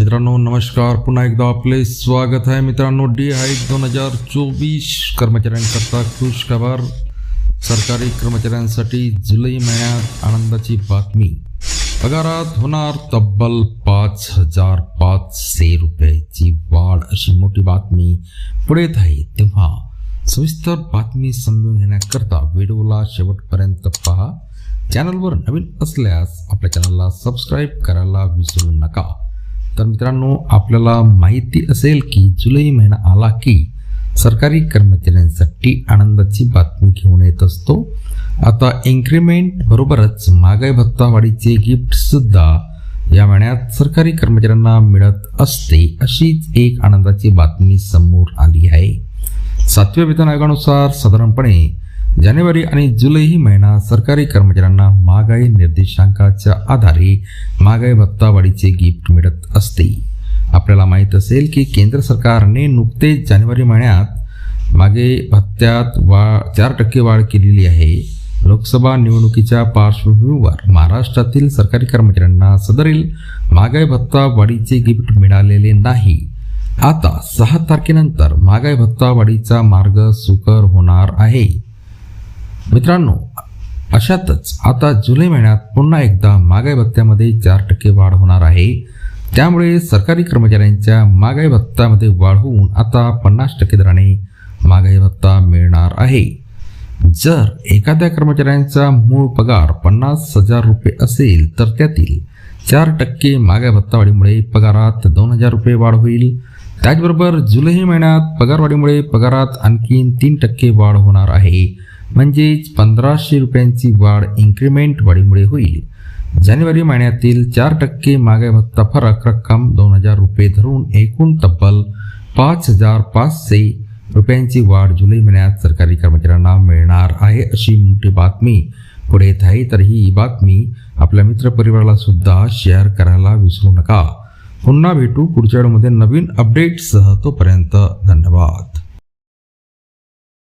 मित्रांनो नमस्कार. पुन्हा एकदा आपले स्वागत आहे मित्रांनो. डी हाईट दोन हजार चोवीस कर्मचाऱ्यांकरता खुश खबर. सरकारी कर्मचाऱ्यांसाठी जुलै महिन्यात आनंदाची बातमी. पगारात होणार तब्बल पाच हजार पाचशे रुपयाची वाढ अशी मोठी बातमी पुढे येत आहे. तेव्हा सविस्तर बातमी समजून घेण्याकरता व्हिडिओला शेवटपर्यंत पहा. चॅनलवर नवीन असल्यास आपल्या चॅनलला सबस्क्राईब करायला विसरू नका. तर मित्रांनो आपल्याला माहिती असेल की जुलै महिना आला की सरकारी कर्मचाऱ्यांसाठी आनंदाची बातमी घेऊन येत असतो. आता इन्क्रीमेंट बरोबरच महागाई भत्ता वाढीचे गिफ्ट सुद्धा या महिन्यात सरकारी कर्मचाऱ्यांना मिळत असते अशीच एक आनंदाची बातमी समोर आली आहे. सातव्या वेतन आयोगानुसार साधारणपणे जानेवारी आणि जुलै ही महिना सरकारी कर्मचाऱ्यांना महागाई निर्देशांकाच्या आधारे महागाई भत्तावाढीचे गिफ्ट मिळत असते. आपल्याला माहीत असेल की केंद्र सरकारने नुकतेच जानेवारी महिन्यात मागे भत्त्यात वा चार टक्के वाढ केलेली आहे. लोकसभा निवडणुकीच्या पार्श्वभूमीवर महाराष्ट्रातील सरकारी कर्मचाऱ्यांना सदरील महागाई भत्ता वाढीचे गिफ्ट मिळालेले नाही. आता सहा तारखेनंतर महागाई भत्ता वाढीचा मार्ग सुकर होणार आहे. मित्रांनो अशातच आता जुलै महिन्यात पुन्हा एकदा महागाई भत्त्यामध्ये चार टक्के वाढ होणार आहे. त्यामुळे सरकारी कर्मचाऱ्यांच्या महागाई भत्त्यामध्ये वाढ होऊन आता पन्नास टक्के दराने महागाई भत्ता मिळणार आहे. जर एखाद्या कर्मचाऱ्यांचा मूळ पगार पन्नास हजार रुपये असेल तर त्यातील चार टक्के महागाई भत्तावाढीमुळे पगारात दोन हजार रुपये वाढ होईल. त्याचबरोबर जुलै महिन्यात पगारवाढीमुळे पगारात आणखीन तीन टक्के वाढ होणार आहे. म्हणजेच पंधराशे रुपयांची वाढ इन्क्रिमेंट वाढीमुळे होईल. जानेवारी महिन्यातील चार टक्के मागे भत्ता फरक रक्कम दोन हजार रुपये धरून एकूण तब्बल पाच हजार पाचशे रुपयांची वाढ जुलै महिन्यात सरकारी कर्मचाऱ्यांना मिळणार आहे अशी मोठी बातमी पुढे येत आहे. तर ही बातमी आपल्या मित्रपरिवाराला सुद्धा शेअर करायला विसरू नका. पुन्हा भेटू पुढच्या वेळेमध्ये नवीन अपडेटसह तोपर्यंत धन्यवाद.